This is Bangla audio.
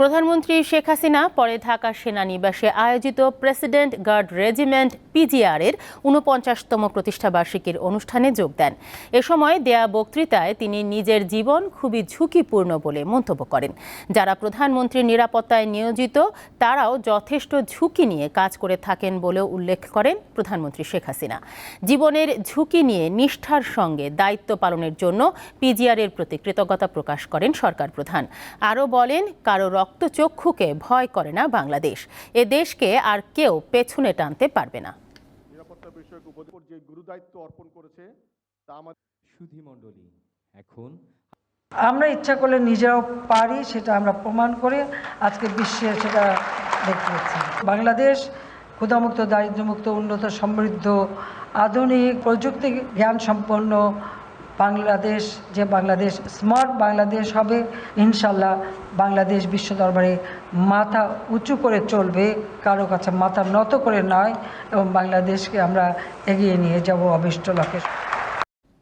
প্রধানমন্ত্রী শেখ হাসিনা পরে ঢাকা সেনানিবাসে আয়োজিত প্রেসিডেন্ট গার্ড রেজিমেন্ট পিজিআর এর উনপঞ্চাশতম প্রতিষ্ঠাবার্ষিকীর অনুষ্ঠানে যোগ দেন। এ সময় দেয়া বক্তৃতায় তিনি নিজের জীবন খুবই ঝুঁকিপূর্ণ বলে মন্তব্য করেন। যারা প্রধানমন্ত্রীর নিরাপত্তায় নিয়োজিত, তারাও যথেষ্ট ঝুঁকি নিয়ে কাজ করে থাকেন বলেও উল্লেখ করেন প্রধানমন্ত্রী শেখ হাসিনা। জীবনের ঝুঁকি নিয়ে নিষ্ঠার সঙ্গে দায়িত্ব পালনের জন্য পিজিআর এর প্রতি কৃতজ্ঞতা প্রকাশ করেন সরকার প্রধান। আরও বলেন, কারও রক্তচক্ষুকে ভয় করে না বাংলাদেশ। এ দেশকে আর কেউ পেছনে টানতে পারবে না। নিরাপত্তা বিষয়ক উপদেশ যে গুরুদায়িত্ব অর্পণ করেছে তা আমাদের সুধী মণ্ডলী এখন আমরা ইচ্ছা করলে নিজেরাও পারি সেটা আমরা প্রমাণ করে আজকে বিশ্বে সেটা দেখতে পাচ্ছি। বাংলাদেশ ক্ষুধামুক্ত দারিদ্র্যমুক্ত উন্নত সমৃদ্ধ আধুনিক প্রযুক্তি জ্ঞান সম্পন্ন বাংলাদেশ, যে বাংলাদেশ স্মার্ট বাংলাদেশ হবে, ইনশাল্লাহ বাংলাদেশ বিশ্ব দরবারে মাথা উঁচু করে চলবে, কারও কাছে মাথা নত করে নয় এবং বাংলাদেশকে আমরা এগিয়ে নিয়ে যাব অবিষ্ট লক্ষ্যে।